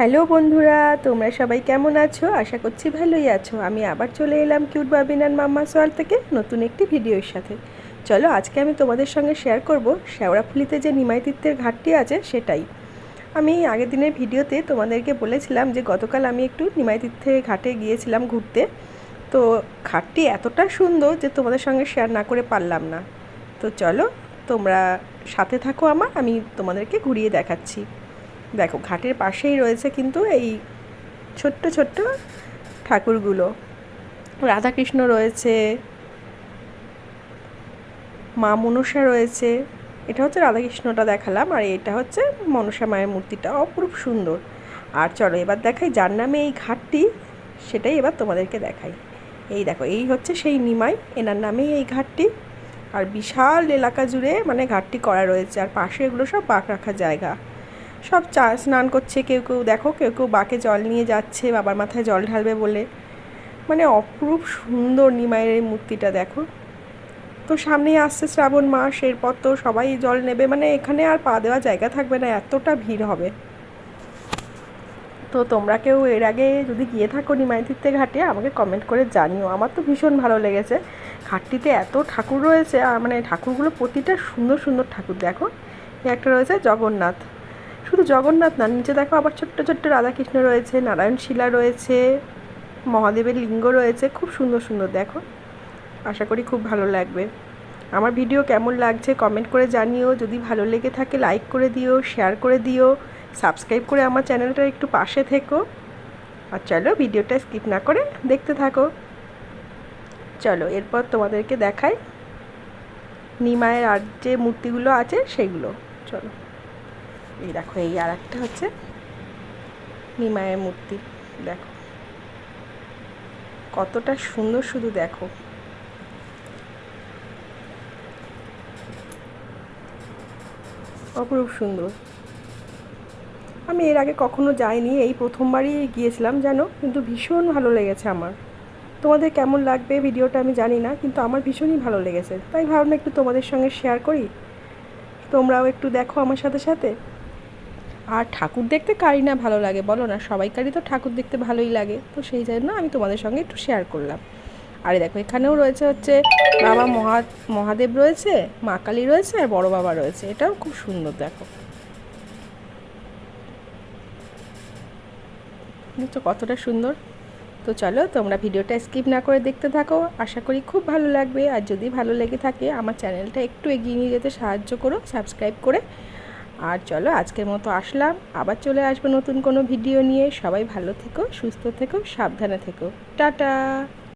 Hello বন্ধুরা, তোমরা সবাই কেমন আছো? আশা করছি ভালোই আছো। আমি আবার চলে এলাম কিউট বাবিনান মাম্মা সোয়াল থেকে নতুন একটি ভিডিওর সাথে। চলো, আজকে আমি তোমাদের সঙ্গে শেয়ার করব শেওড়াফুলিতে যে নিমাই তীর্থের ঘাটটি আছে সেটাই। আমি আগের দিনের ভিডিওতে তোমাদেরকে বলেছিলাম যে গতকাল আমি একটু নিমাই তীর্থের ঘাটে গিয়েছিলাম ঘুরতে। তো ঘাটটি এতটা সুন্দর যে তোমাদের সঙ্গে শেয়ার না করে পারলাম না। তো চলো, তোমরা সাথে থাকো আমার, আমি তোমাদেরকে ঘুরিয়ে দেখাচ্ছি। দেখো, ঘাটের পাশেই রয়েছে কিন্তু এই ছোট্ট ছোট্ট ঠাকুরগুলো। রাধাকৃষ্ণ রয়েছে, মা মনসা রয়েছে। এটা হচ্ছে রাধাকৃষ্ণটা দেখালাম আর এটা হচ্ছে মনসা মায়ের মূর্তিটা, অপরূপ সুন্দর। আর চলো, এবার দেখাই যার নামে এই ঘাটটি, সেটাই এবার তোমাদেরকে দেখাই। এই দেখো, এই হচ্ছে সেই নিমাই, এনার নামেই এই ঘাটটি। আর বিশাল এলাকা জুড়ে মানে ঘাটটি করা রয়েছে, আর পাশে এগুলো সব বাঁক রাখার জায়গা। সব চা স্নান করছে, কেউ কেউ দেখো, কেউ কেউ বাকে জল নিয়ে যাচ্ছে, বাবার মাথায় জল ঢালবে বলে। মানে অপরূপ সুন্দর নিমাইয়ের এই মূর্তিটা দেখো। তো সামনেই আসছে শ্রাবণ মাস, এরপর তো সবাই জল নেবে। মানে এখানে আর পা দেওয়া জায়গা থাকবে না, এতটা ভিড় হবে। তো তোমরা কেউ এর আগে যদি গিয়ে থাকো নিমাই তীর্থে ঘাটে, আমাকে কমেন্ট করে জানিও। আমার তো ভীষণ ভালো লেগেছে। ঘাটটিতে এত ঠাকুর রয়েছে, আর মানে ঠাকুরগুলো প্রতিটা সুন্দর সুন্দর ঠাকুর দেখো। একটা রয়েছে জগন্নাথ। শুধু জগন্নাথ না, নিচে দেখো আবার ছোট্ট ছোট্ট রাধাকৃষ্ণ রয়েছে, নারায়ণ শিলা রয়েছে, মহাদেবের লিঙ্গ রয়েছে, খুব সুন্দর সুন্দর দেখো। আশা করি খুব ভালো লাগবে। আমার ভিডিও কেমন লাগছে কমেন্ট করে জানিও, যদি ভালো লেগে থাকে লাইক করে দিও, শেয়ার করে দিও, সাবস্ক্রাইব করে আমার চ্যানেলটা একটু পাশে থেকো। আর চলো ভিডিওটা স্কিপ না করে দেখতে থাকো। চলো এরপর তোমাদেরকে দেখাই। নিমায়ের আর যে মূর্তিগুলো আছে সেগুলো। চলো। এই দেখো, এই আর একটা হচ্ছে নিমায়ের মূর্তি, দেখো। কতটা সুন্দর শুধু দেখো। অপরূপ সুন্দর। আমি এর আগে কখনো যাইনি, এই প্রথমবারই গিয়েছিলাম জানো কিন্তু ভীষণ ভালো লেগেছে আমার। তোমাদের কেমন লাগবে ভিডিওটা আমি জানি না, কিন্তু আমার ভীষণই ভালো লেগেছে। তাই ভাবলাম একটু তোমাদের সঙ্গে শেয়ার করি। তোমরাও একটু দেখো আমার সাথে সাথে। আর ঠাকুর দেখতে কারই না ভালো লাগে, বলো না? সবাইকারই তো ঠাকুর দেখতে ভালোই লাগে। তো সেই জন্য আমি তোমাদের সঙ্গে একটু শেয়ার করলাম। আর দেখো, এখানেও রয়েছে হচ্ছে বাবা মহা, মহাদেব রয়েছে, মা কালী রয়েছে আর বড় বাবা রয়েছে। এটাও খুব সুন্দর, দেখো। দেখছ কতটা সুন্দর? তো চলো, তোমরা ভিডিওটা স্কিপ না করে দেখতে থাকো। আশা করি খুব ভালো লাগবে। আর যদি ভালো লেগে থাকে, আমার চ্যানেলটা একটু এগিয়ে নিয়ে যেতে সাহায্য করো সাবস্ক্রাইব করে। আর চলো আজকের মতো আসলাম। আবার চলে আসব নতুন কোনো ভিডিও নিয়ে। সবাই ভালো থেকো, সুস্থ থেকো, সাবধানে থেকো। টাটা!